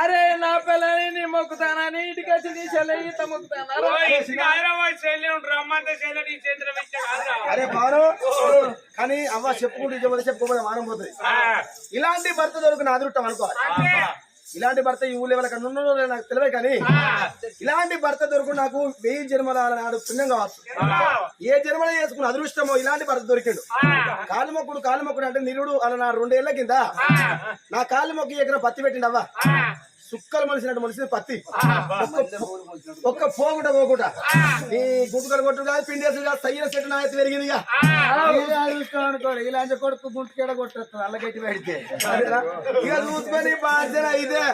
అరే నా పిల్లని నీ మొక్కుతానా? నీ ఇంటికి వచ్చి నీ చెల్లె ఈత మొక్కుతానా. అరే పాను కానీ అవ్వ చెప్పుకుంటూ చెప్పుకోకపోతే మానం పోతుంది. ఇలాంటి భర్త దొరికిన అదృష్టం అనుకోవాలి ఇలాంటి భర్త ఈ ఊళ్ళో ఎవరికి ఉన్నదో నాకు తెలియదు కానీ ఇలాంటి భర్త దొరికి నాకు వెయ్యి జన్మల నాడు పుణ్యం కావచ్చు. ఏ జన్మలో చేసుకున్న అదృష్టమో ఇలాంటి భర్త దొరికిండు. కాలు మొక్కుడు కాలు మొక్కుడు అంటే నిరుడు అలా నా రెండేళ్ళ కింద నా కాలు మొక్కి ఎక్కడ పత్తి పెట్టిండు అవ్వ సుక్కలు మలిసినట్టు మలిసింది పత్తి. ఒక్క- పోగుట పోగుట నీ గుంటుకలు కొట్టు కాదు పిండేసి కాదు సయ్యన చెట్టు నా ఎత్తు పెరిగింది అనుకోడు. ఇలాంటి కొడుకు గుంటుకేడ కొట్టేస్తాడు అల్లగట్టి పెడితే? ఇక చూసుకొని బాధ్యత ఇదే.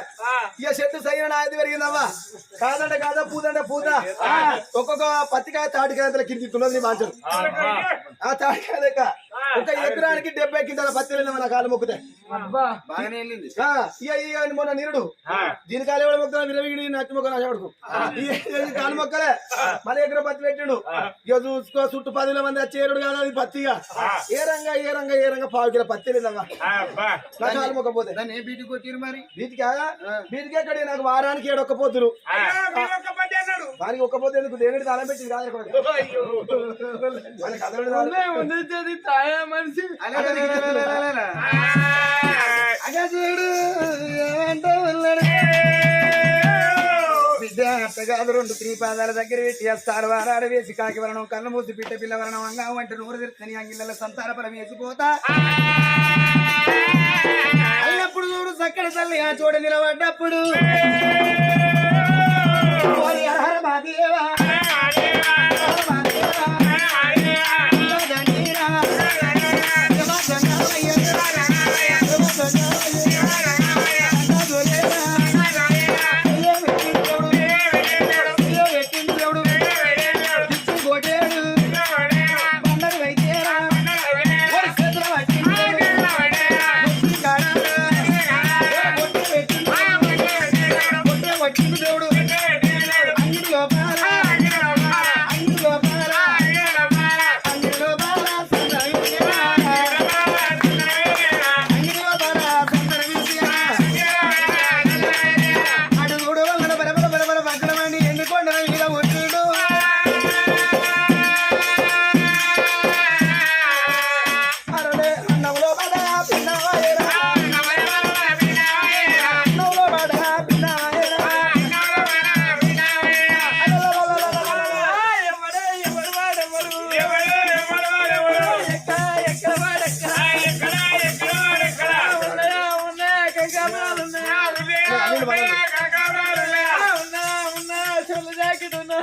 ఇక చెట్టు సైన నా ఎత్తు పెరిగిందవ్వా కాదంటే కాదా పూదంటే పూత. ఒక్కొక్క పత్తికాయ తాటికాయ కింది తున్నది నీ బాధ్యత. ఆ తాటికాయ లెక్క. ఒక ఎకరానికి డెబ్బై కింద పత్తి వెళ్ళింది మన కాలు మొక్కుతే. అబ్బా. బాగానే వెళ్ళింది. ఆ, ఇక ఇక మొన్న నిరుడు. దీని కాలు ఎవడ మొక్క విరవిగిడి నచ్చి మొక్క నాశపడుకు కాలు మొక్కలే? మళ్ళీ ఎకరం పత్తి పెట్టిండు? ఇక చూసుకో చుట్టూ పదివేల మంది వచ్చి ఏరుడు కాదు అది పత్తిగా. ఏ రంగా ఏ రంగా ఏ రంగా పావు కిలో పత్తి. నా కాలు మొక్క పోతే. దాన్ని ఏ బీటి కొట్టిరు మరి? వీటికా వీటికి ఎక్కడ? నాకు వారానికి ఏడొక్క పోతులు ఒక్క అన్నాడు. వానికి ఒక్క పోతే ఎందుకు? దేవుడి తాళం పెట్టింది? కాదు ఎక్కడ. తాయా మనిషి. అగా చూడు ఏమంటో అత్తగాదు రెండు త్రీపాదాల దగ్గర పెట్టి వేస్తాడు వారాడు వేసి కాకి వరణం కళ్ళు మూసి పిట్ట పిల్ల వరణం అంగా వంట నూరు తెరుచుని అంగిళ్ళ సంతాన పరం వేసిపోతా. అల్లప్పుడు చూడు చక్కడి తల్లి ఆ చోట నిలబడ్డప్పుడు. హర మహాదేవా, హర మహాదేవా, పట్టిన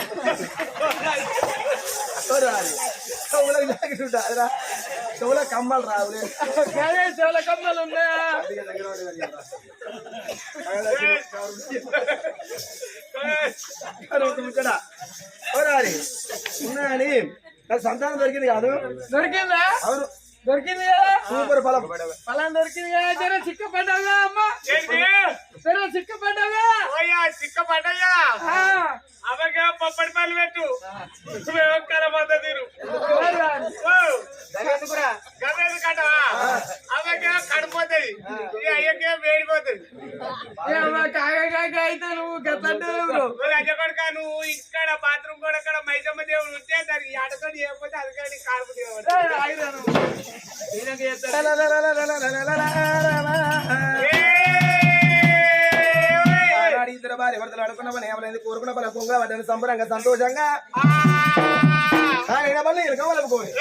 జాకెట్ ఉన్నా చూడాలి. చెవులకు జాకెట్ ఉండాలిరా. చెవులకు కమ్మలు రావులే కానీ చెవుల కమ్మలు ఉన్నాయా ఇక్కడ చూడాలి ఉన్నాయని నాకు సంతానం దొరికింది కాదు దొరికిందా అవును దొరికింది కదా? సూపర్ ఫలం. ఫలం దొరికింది కదా? జర చిక్కపడ్డావుగా అమ్మ? జర చిక్కపడ్డావుగా ఓయ్యా, సిక్కపడ్డయ్యా. ఆ, అవగా పప్పడి పళ్ళు పెట్టు. వ్యవహార తీరు? ఓ, ఎందుకురా గదేది కట్టవా? అవగా కడిపోతాయి ఈ అయ్యకే వేడిపోతుంది అయితే నువ్వు గతంటే బ్రో అయ్యకొడక నువ్వు ఇక్కడ బాత్రూమ్ కూడా అక్కడ మైసమ్మ దేవుడు ఉంటే దానికి ఆడతోటి చేయకపోతే అది కానీ కాల్పు ఇద్దరు భార్య భర్తలు అనుకున్న పని ఏమలేదు కోరుకున్న పని పొంగ పడ్డాను సంబరంగా సంతోషంగా ఆయన పని ఇరక వలపుకోని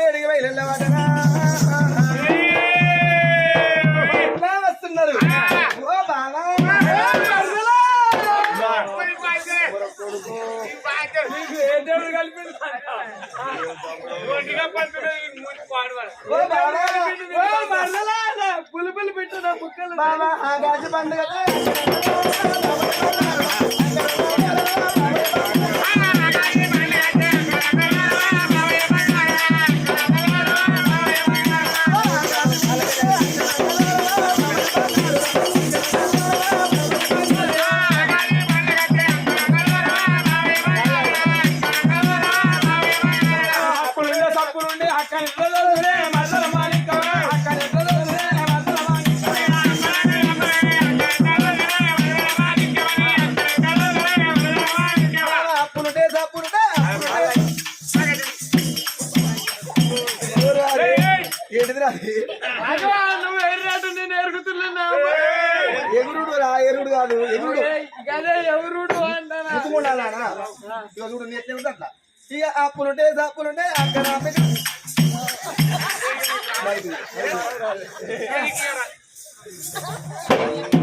వేడికి వస్తున్నారు ఏ దేవుడు కలిపిండు? ఓ బావా ఓ మరదలా, నా పులిపులి పెట్టు నా బుక్కలు బావా ఆకాశ పండుగ అప్పులుంటే అక్కడ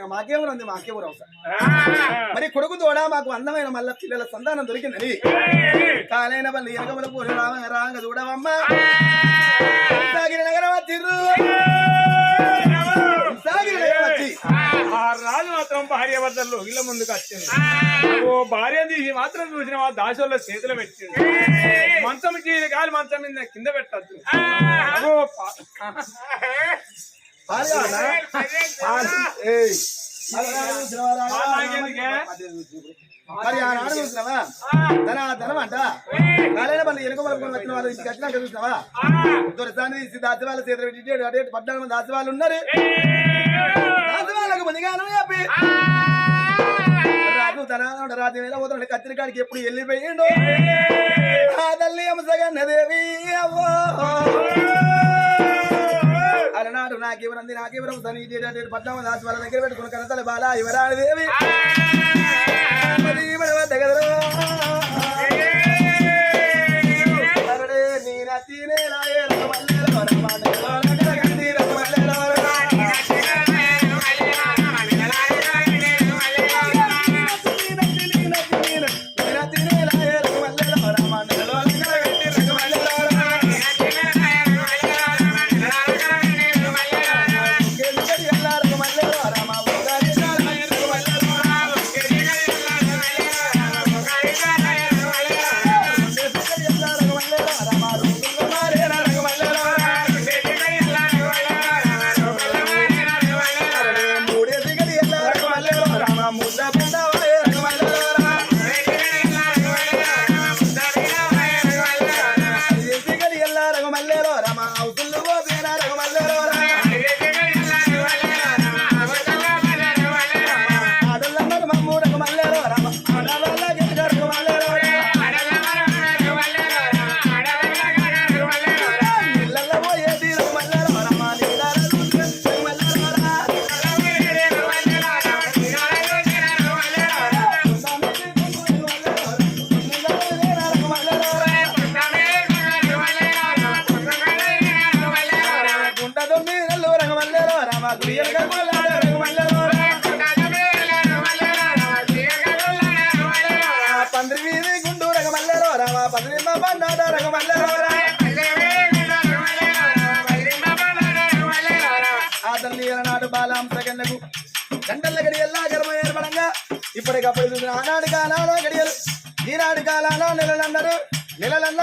సంతోషంగా మాకేమో అవసరం. మరి కొడుకు తోడా మాకు అందమైన మల్ల పిల్లల సంతానం దొరికిందని. కాలైన పల్లి ఎనకమల పూరి రామ రాంగ చూడవమ్మ. సాగిరి నగరం తిరు సాగిరి నగరం వచ్చి ఆ. రాజు మాత్రం భార్య భర్తలు ఇళ్ళ ముందుకు వచ్చింది. ఓ భార్య తీసి మాత్రం చూసిన వా దాసోళ్ళ చేతిలో పెట్టింది మంచం కీలి కాలు మంచం మీద కింద పెట్టద్దు. ఓ మరి ఆనాడు చూసినావా? ధన ధనం అంట కాలైన పల్లి ఎనుక వచ్చిన వాళ్ళు ఇంటికి వచ్చినాక చూసినావా? దొరసాని తీసి దాసి వాళ్ళ చేతులు పెట్టి ఇటు అటు ఇటు పద్నాలుగు మంది దాసి వాళ్ళు ఉన్నారు దాసి వాళ్ళకు ముందుగాను చెప్పి. రాజు ధనాడు రాజు వేల పోతున్నాడు. కత్తిరికాడికి ఎప్పుడు వెళ్ళిపోయిండు? ఆ తల్లి అంశగన్నదేవి అవ్వో. అలనాడు నాకెవరంది నాకెవరం సని పద్నాలుగు దాసి వాళ్ళ దగ్గర పెట్టుకున్న కనతల బాల యువరాడు దేవి.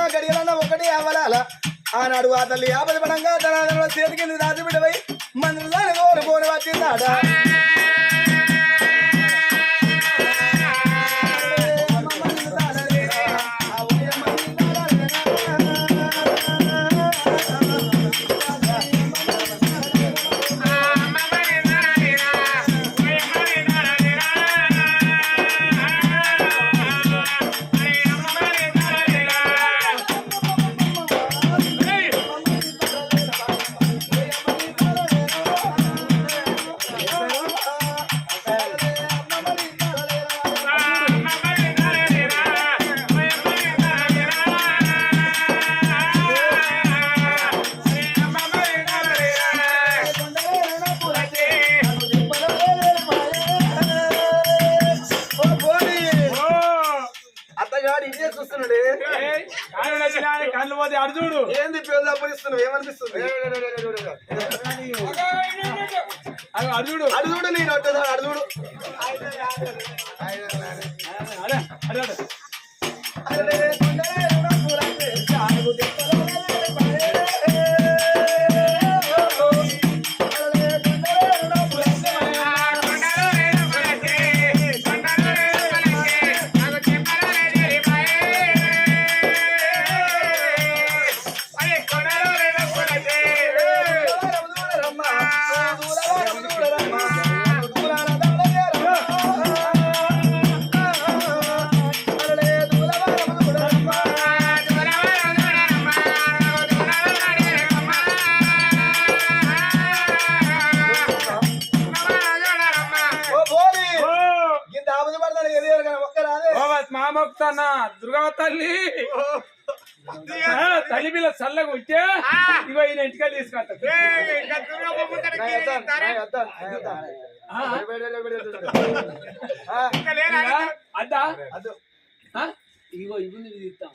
గడియలన్న ఒకటి అవలాల. ఆనాడు ఆ తల్లి ఆపద పడంగా తన చేతి కింద మందులు దాని కోరుకోని వచ్చిందాడా? చూస్తున్నాడు కళ్ళు పోతే అర్జుడు ఏంది పేరు అప్పగిస్తున్నావు ఏమనిపిస్తుంది అర్జుడు అర్జుడు నేను వద్దా అర్జుడు అరే అరే దుర్గా తల్లి. తల్లి పిల్ల చల్లగా ఉంటే ఇవ్వ ఈయన ఇంటికి తీసుకెళ్తాను అద్దా? ఇగో ఇవి తీస్తాం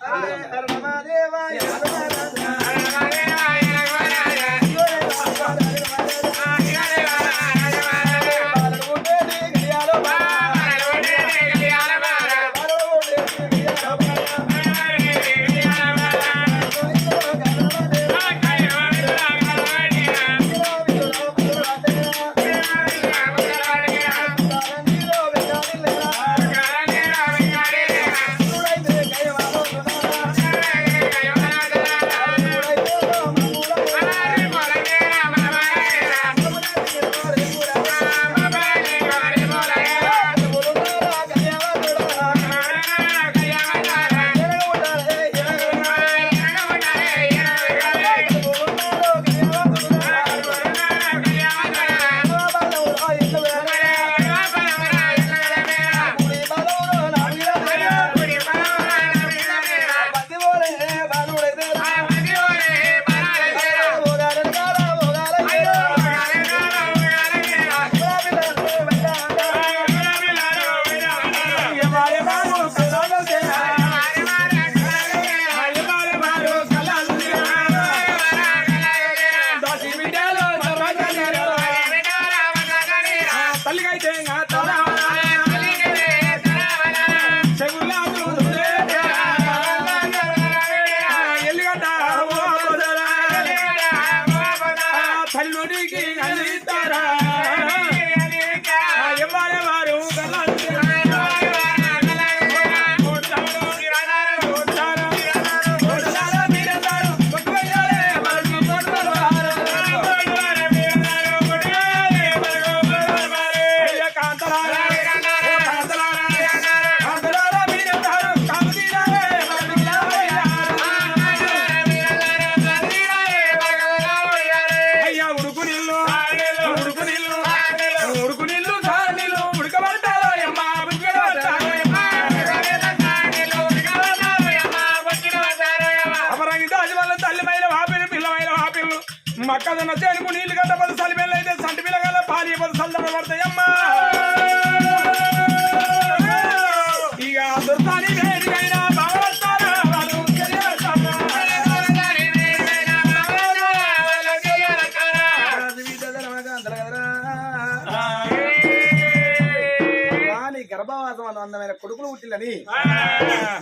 అందమైన కొడుకులు పుట్టిల్లని.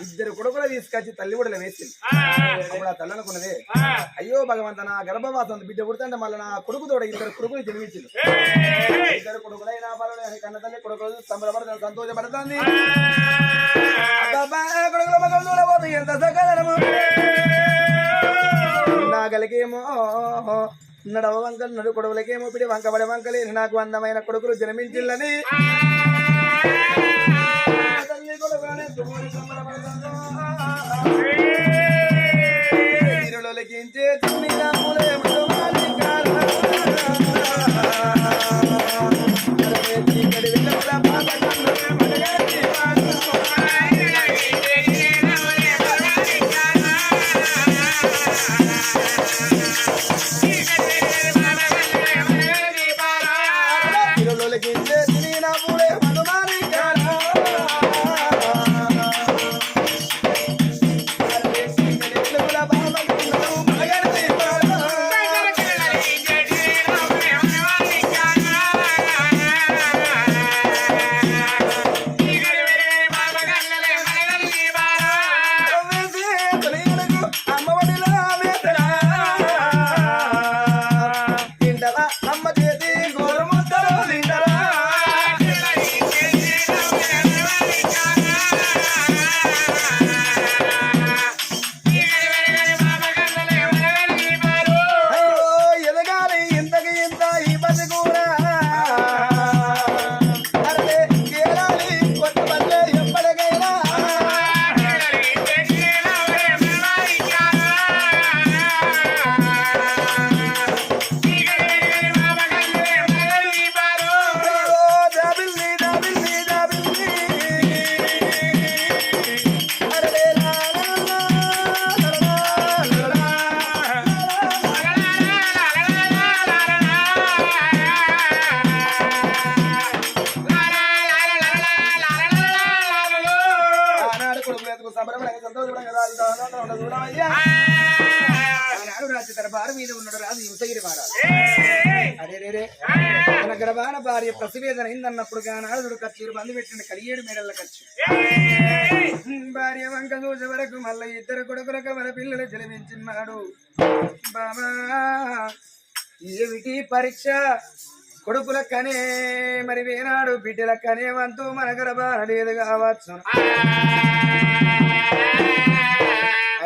ఇద్దరు కొడుకులు తీసుకొచ్చి తల్లి కూడా వేసింది. అప్పుడు ఆ తల్లి అనుకున్నదే అయ్యో భగవంత నా గర్భవాసం బిడ్డ పుడుతుంటే మళ్ళీ నా కొడుకు తోడ ఇద్దరు కొడుకులు జన్మించింది ఇద్దరు కొడుకులైనా పర్వాలేదు కన్న తల్లి కొడుకులు సంబరపడుతుంది సంతోషపడుతుంది. అబ్బబ్బా, కొడుకుల మగలు చూడబోతే ఎంత సకాలము. నాగలికేమో నడవ వంకలు నడు కొడుకులకేమో పిడి వంకబడి వంకలేని నాకు అందమైన కొడుకులు జన్మించిల్లని. వీరులొలికించే తుమ్మి రాజు దర్బారు మీద ఉన్నాడు రాజు యువతగిరి మహారాజు అరే రే రే. తన గర్భాన భార్య ప్రసవేదన అయిందన్నప్పుడు ఆనాడు కచ్చీరు బంధు పెట్టిన కలియేడు మేడల ఖర్చు. భార్య వంక చూసే వరకు మళ్ళీ ఇద్దరు కొడుకులకు మన పిల్లలు జన్మించినాడు బాబా ఏమిటి పరీక్ష? కొడుకుల కనే మరి వేనాడు బిడ్డల కనే వంతు మన గర్భాన లేదు కావచ్చు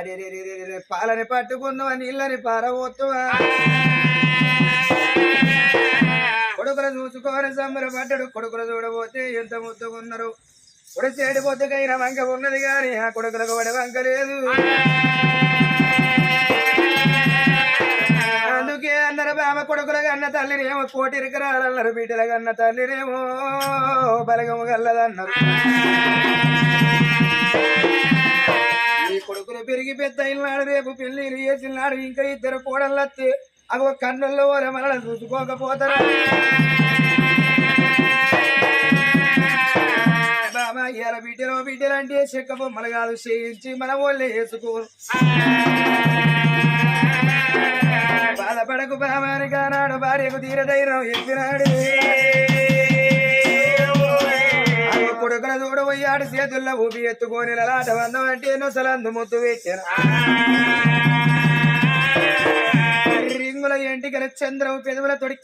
అరే పాలని పట్టుకుందామా నీళ్ళని పారబోతువా? కొడుకులు చూసుకొని సంబరపడ్డాడు కొడుకులు చూడబోతే ఎంత ముద్దుకున్నారు ఇప్పుడు చేడిపోతుకైనా వంక ఉన్నది కానీ ఆ కొడుకులకు పడే వంక లేదు. అందుకే అన్నారు బామ కొడుకులకు అన్న తల్లినేమో కోటి రాలన్నారు బిడ్డలకు అన్న తల్లినేమో బలగము గల్లదన్నారు. కొడుకులు పెరిగి పెద్ద అయినాడు రేపు పెళ్ళిలు చేసినాడు ఇంకా ఇద్దరు కోడళ్ళత్తే అగో కన్నుల్లో ఓర చూసుకోకపోతారా? బాబా ఇవాళ బిడ్డలో బిడ్డలు అంటే చెక్క బొమ్మలు కాదు చేయించి మన ఒళ్ళే వేసుకోరు. బాధపడకు బామానికి ఆనాడు భార్యకు తీరధైర్యం ధైర్యం ఎత్తినాడు అగో కొడుకుల చేతుల్లో ఊపి ఎత్తుకొని లలాట వందం అంటే నొసలందు ముత్తు పెట్టాను. రింగుల ఎంటికల చంద్రవు పెదవుల తొడి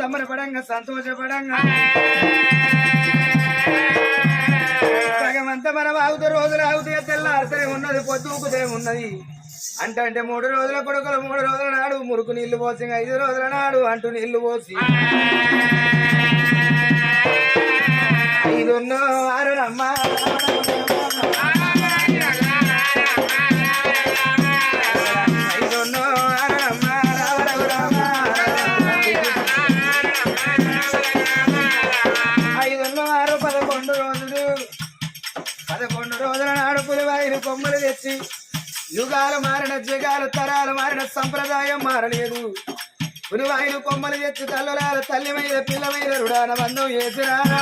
సంబరపడంగా సంతోషపడంగా. సగమంతా మనం ఆగుతూ రోజులు ఆగుతే తెల్లారితే ఉన్నది పొద్దుకుతే ఉన్నది. అంటే అంటే మూడు రోజుల కొడుకులు మూడు రోజుల నాడు మురుకు నీళ్ళు పోసి ఐదు రోజుల నాడు అంటూ నీళ్ళు పోసి. ఐదున్నో ఆరు రమ్మ తరాలు తరాలు మారిన సంప్రదాయం మారలేదు. పులివాయిలు కొమ్మలు తెచ్చి తల్లులాల తల్లి మీద పిల్ల మీద రుడాన బంధం చేసిరానా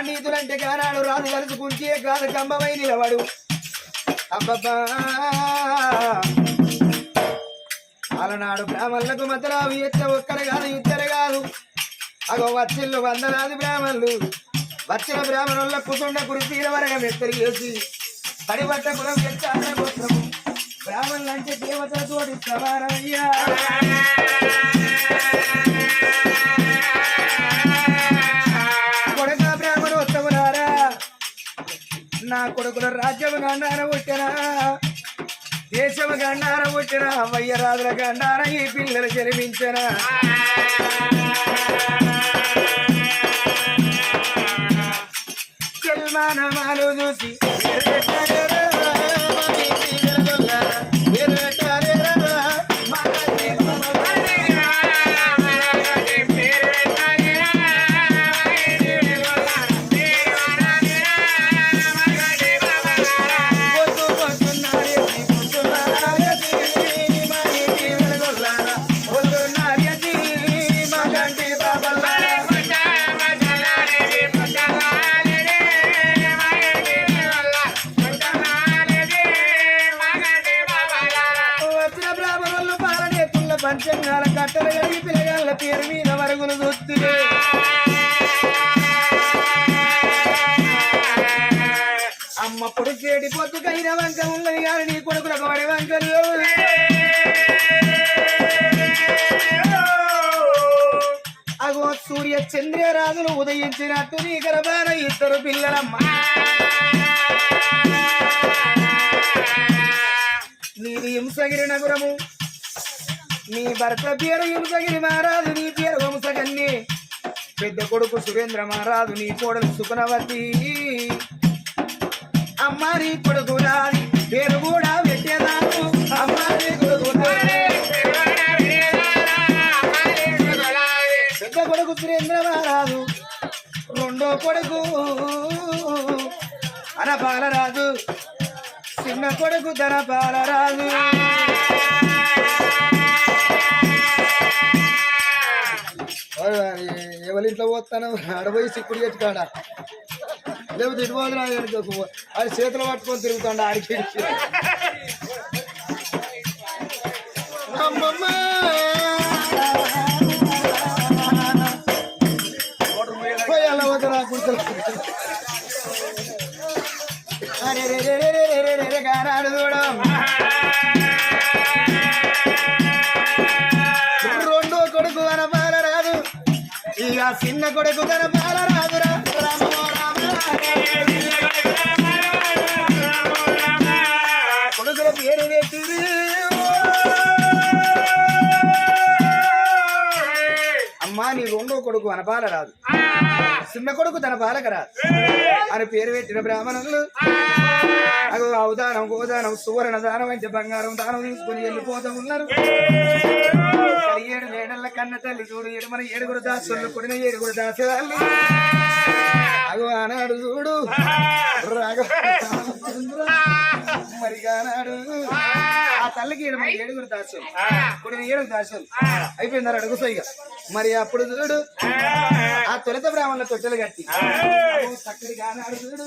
పండితులంటే గానాడు రాదు కలుసుకుంటే కాదు కంబమై నిలబడు. అబ్బబ్బా. అలనాడు బ్రాహ్మణులకు మధ్యరావు ఎత్త ఒక్కరు కాదు ఇద్దరు కాదు. అగో వచ్చిల్లు వందలాది బ్రాహ్మణులు. వచ్చిన బ్రాహ్మణుల కుటుంబ వరగం ఎత్తరి చేసి. పడిపట్ట కులం ఎత్తాన గోత్రము. బ్రాహ్మణులంటే దేవతలతోటి దేవతల సమానమయ్యా నా కొడుకుల రాజ్యం గండాన పుట్టినా దేశం గండాన పుట్టినా అమ్మయ్య రాజుల గండాన ఈ పిల్లలు జన్మించిన. జన్మానమాలు చూసి అమ్మప్పుడు చేడి పొత్తు కైన వంక ఉన్నది కానీ నీ కొడుకులకు పడే వంకలు. అగో సూర్య చంద్రరాజులు ఉదయించినట్టు నీ గర్భాన ఇద్దరు పిల్లలమ్మ. నీది హింసగిరి నగరము. నీ భర్త పేరు హింసగిరి మహారాజు నీ పేరు వంశకన్య పెద్ద కొడుకు సురేంద్ర మహారాజు నీ కోడలు సుఖనవతి అమ్మారి కొడుకురా పేరు కూడా పెట్టేదాను. అమ్మారి కొడుకురా పెద్ద కొడుకు సురేంద్ర మహారాజు రెండో కొడుకు అన బాలరాదు చిన్న కొడుకు ధన బాలరాజు ఎవరింట్లో పోతాను? అడబోయి సిక్కుడు చెట్టుకాడా లేకపోతే ఇటువదిన ఆయన ఆయన చేతులు పట్టుకొని తిరుగుతాడు ఆడికి రెండో కొడుకు కనపాలరాదు. ఇక చిన్న కొడుకు కనపాల అమ్మా నీ రెండో కొడుకు అనపాల రాదు. చిన్న కొడుకు తన పాలక రాదు. అని పేరు పెట్టిన బ్రాహ్మణులు అగో అవదానం గోదానం సువర్ణ దానం అంటే బంగారం దానం తీసుకుని వెళ్ళిపోతూ ఉన్నారు. ఏడు మేడల కన్న తల్లి చూడు ఏడు మన ఏడుగురు దాసులు కొడిన ఏడుగురు దాసేవాళ్ళు అగో ఆనాడు చూడు. రాఘవ మరిగానాడు. ఆ. తల్లికి ఏడు ఏడుగురు దాస్యం కొడుకు ఏడుగు దాస్యం అయిపోయిందారు అడుగు సైగా మరి అప్పుడు చూడు. ఆ. తొలత బ్రాహ్మణుల తొట్టెలు కట్టి. చక్కడిగా చూడు.